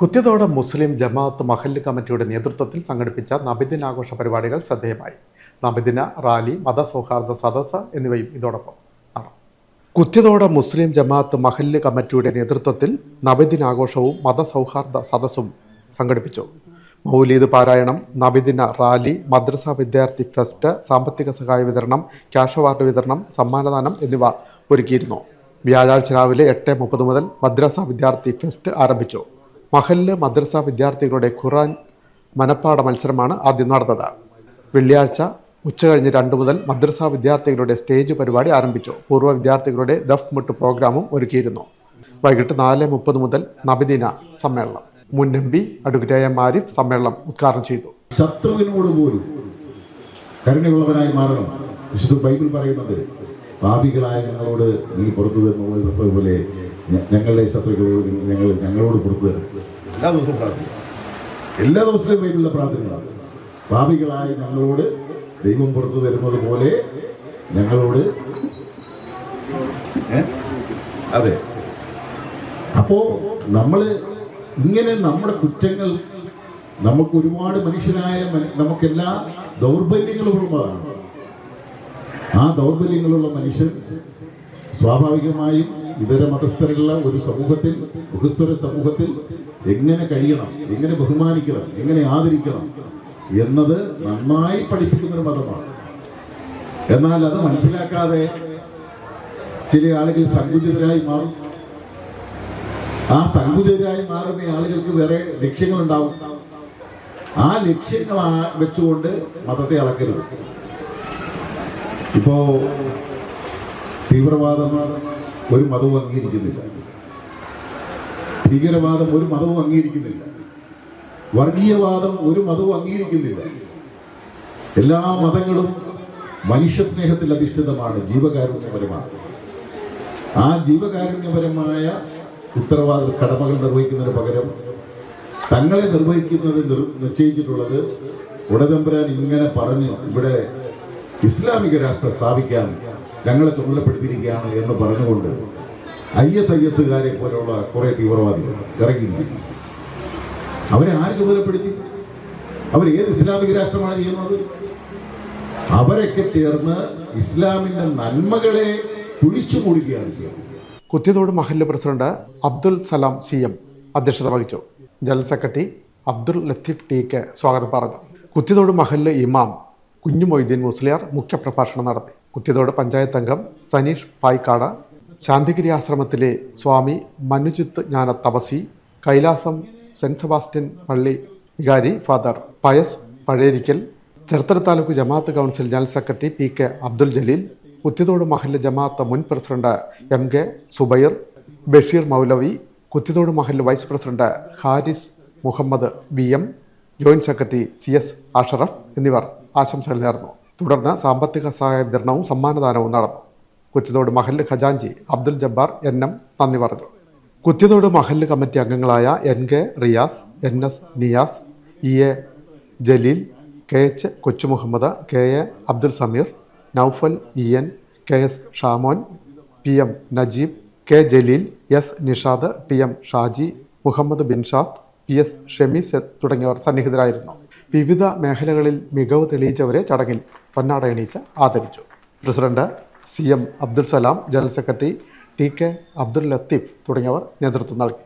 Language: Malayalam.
കുത്തിയതോട് മുസ്ലിം ജമാഅത്ത് മഹല്ല് കമ്മിറ്റിയുടെ നേതൃത്വത്തിൽ സംഘടിപ്പിച്ച നബിദിനാഘോഷ പരിപാടികൾ ശ്രദ്ധേയമായി. നബിദിന റാലി മതസൗഹാർദ്ദ സദസ്സ് എന്നിവയും ഇതോടൊപ്പം നടന്നു. കുത്തിയതോട് മുസ്ലിം ജമാഅത്ത് മഹല്ല് കമ്മിറ്റിയുടെ നേതൃത്വത്തിൽ നബിദിനാഘോഷവും മതസൗഹാർദ്ദ സദസ്സും സംഘടിപ്പിച്ചു. മൗലീദ് പാരായണം നബിദിന റാലി മദ്രസ വിദ്യാർത്ഥി ഫെസ്റ്റ് സാമ്പത്തിക സഹായ വിതരണം ക്യാഷ് അവാർഡ് വിതരണം സമ്മാനദാനം എന്നിവ ഒരുക്കിയിരുന്നു. വ്യാഴാഴ്ച രാവിലെ എട്ട് മുപ്പത് മുതൽ മദ്രസ വിദ്യാർത്ഥി ഫെസ്റ്റ് ആരംഭിച്ചു. മഹല്ല് മദ്രസ വിദ്യാർത്ഥികളുടെ ഖുറാൻ മനപ്പാട മത്സരമാണ് ആദ്യം നടന്നത്. വെള്ളിയാഴ്ച ഉച്ചകഴിഞ്ഞ് രണ്ട് മുതൽ മദ്രസ വിദ്യാർത്ഥികളുടെ സ്റ്റേജ് പരിപാടി ആരംഭിച്ചു. പൂർവ വിദ്യാർത്ഥികളുടെ ദഫ് മുട്ട് പ്രോഗ്രാമും ഒരുക്കിയിരുന്നു. വൈകിട്ട് നാല് മുപ്പത് മുതൽ നബിദിന സമ്മേളനം. മുൻ M P advocate A Arif സമ്മേളനം ഉദ്ഘാടനം ചെയ്തു. ശത്രുവിനോട് പോലും കരുണയുള്ളവനായി മാറണം. വിശുദ്ധ ബൈബിൾ പറയുന്നത് പാപികളായ ഞങ്ങളോട് നീ പുറത്തു തന്നെ പോലെ ഞങ്ങളുടെ ശത്രുക്കളോട് ഞങ്ങൾ ഞങ്ങളോട് പുറത്തു എല്ലാ ദിവസവും പ്രാർത്ഥിക്കും. എല്ലാ ദിവസവും ബൈബിളിലെ പ്രാർത്ഥനകളാണ്. പാപികളായ ഞങ്ങളോട് ദൈവം പുറത്തു തരുന്നത് പോലെ ഞങ്ങളോട് അതെ. അപ്പോ നമ്മൾ ഇങ്ങനെ നമ്മുടെ കുറ്റങ്ങൾ നമുക്ക് ഒരുപാട് മനുഷ്യനായ മന- നമുക്കെല്ലാ ദൗർബല്യങ്ങളും ഉള്ളതാണ്. ആ ദൗർബല്യങ്ങളുള്ള മനുഷ്യൻ സ്വാഭാവികമായും ഇതര മതസ്ഥരുള്ള ഒരു സമൂഹത്തിൽ ബഹുസ്വര സമൂഹത്തിൽ എങ്ങനെ കഴിയണം എങ്ങനെ ബഹുമാനിക്കണം എങ്ങനെ ആദരിക്കണം എന്നത് നന്നായി പഠിപ്പിക്കുന്ന ഒരു മതമാണ്. എന്നാൽ അത് മനസ്സിലാക്കാതെ ചില ആളുകൾ സങ്കുചിതരായി മാറും. ആ സങ്കുചിതരായി മാറുന്ന ആളുകൾക്ക് വേറെ ലക്ഷ്യങ്ങളുണ്ടാവും. ആ ലക്ഷ്യങ്ങൾ വെച്ചുകൊണ്ട് മതത്തെ അളക്കരുത്. ഇപ്പോ തീവ്രവാദം ഒരു മതവും അംഗീകരിക്കുന്നില്ല. ഭീകരവാദം ഒരു മതവും അംഗീകരിക്കുന്നില്ല. വർഗീയവാദം ഒരു മതവും അംഗീകരിക്കുന്നില്ല. എല്ലാ മതങ്ങളും മനുഷ്യസ്നേഹത്തിൽ അധിഷ്ഠിതമാണ് ജീവകാരുണ്യപരമാണ്. ആ ജീവകാരുണ്യപരമായ ഉത്തരവാദ കടമകൾ നിർവഹിക്കുന്നതിന് പകരം തങ്ങളെ നിർവഹിക്കുന്നത് നിർ- നിശ്ചയിച്ചിട്ടുള്ളത് ഉടതമ്പുരാൻ ഇങ്ങനെ പറഞ്ഞു ഇവിടെ ഇസ്ലാമിക രാഷ്ട്രം സ്ഥാപിക്കാൻ ഞങ്ങളെ ചുമതലപ്പെടുത്തിയിരിക്കുകയാണ് എന്ന് പറഞ്ഞുകൊണ്ട് ഐ എസ് ഐ എസുകാരെ പോലുള്ള കുറെ തീവ്രവാദികൾ ഇറങ്ങിയിരിക്കുന്നു. അവരെ ആര് ചുമതലപ്പെടുത്തി? അവർ ഏത് ഇസ്ലാമിക രാഷ്ട്രമാണ് ചെയ്യുന്നത്? അവരൊക്കെ ചേർന്ന് ഇസ്ലാമിന്റെ നന്മകളെ കുഴിച്ചു കൂടുകയാണ് ചെയ്യുന്നത്. കുത്തിയതോട് മഹല്ല് president Abdul Salam C M അധ്യക്ഷത വഹിച്ചു. General secretary Abdul Latheef T K സ്വാഗതം പറഞ്ഞു. കുത്തിയതോട് മഹല്ല് ഇമാം കുഞ്ഞു മൊയ്തീൻ മുസ്ലിയാർ മുഖ്യപ്രഭാഷണം നടത്തി. കുത്തിയതോട് പഞ്ചായത്ത് അംഗം സനീഷ് പായ്ക്കാട് ശാന്തിഗിരി ആശ്രമത്തിലെ സ്വാമി മനുജിത്ത് ജ്ഞാന തപസി കൈലാസം സെന്റ് സെബാസ്റ്റ്യൻ പള്ളി വികാരി father Pius Pazhayarikkal Cheruthala taluk Jamaat council general secretary P K Abdul Jaleel Kuthiyathode മഹല്ല് ജമാഅത്ത് മുൻ president M K Subair Basheer Moulavi Kuthiyathode മഹല്ല് vice president Haris Muhammad V M joint secretary C S Ashraf എന്നിവർ ആശംസകൾ നേർന്നു. തുടർന്ന് സാമ്പത്തിക സഹായ വിതരണവും സമ്മാനദാനവും നടന്നു. കുത്തിയതോട് മഹല്ല് ഖജാൻജി അബ്ദുൽ ജബ്ബാർ എൻ എം നന്ദി പറഞ്ഞു. കുത്തിയതോട് മഹല്ല് കമ്മിറ്റി അംഗങ്ങളായ N K Riyas N S Niyas E A Jaleel K H Kochu Muhammad K A Abdul Sameer Naufal E N K S Shamon P M Najeeb K Jaleel S Nishad T M Shaji Muhammad Binshad P S Shamees തുടങ്ങിയവർ സന്നിഹിതരായിരുന്നു. വിവിധ മേഖലകളിൽ മികവ് തെളിയിച്ചവരെ ചടങ്ങിൽ പൊന്നാട എണീച്ച് ആദരിച്ചു. President C M Abdul Salam general secretary T K Abdul Latheef തുടങ്ങിയവർ നേതൃത്വം നൽകി.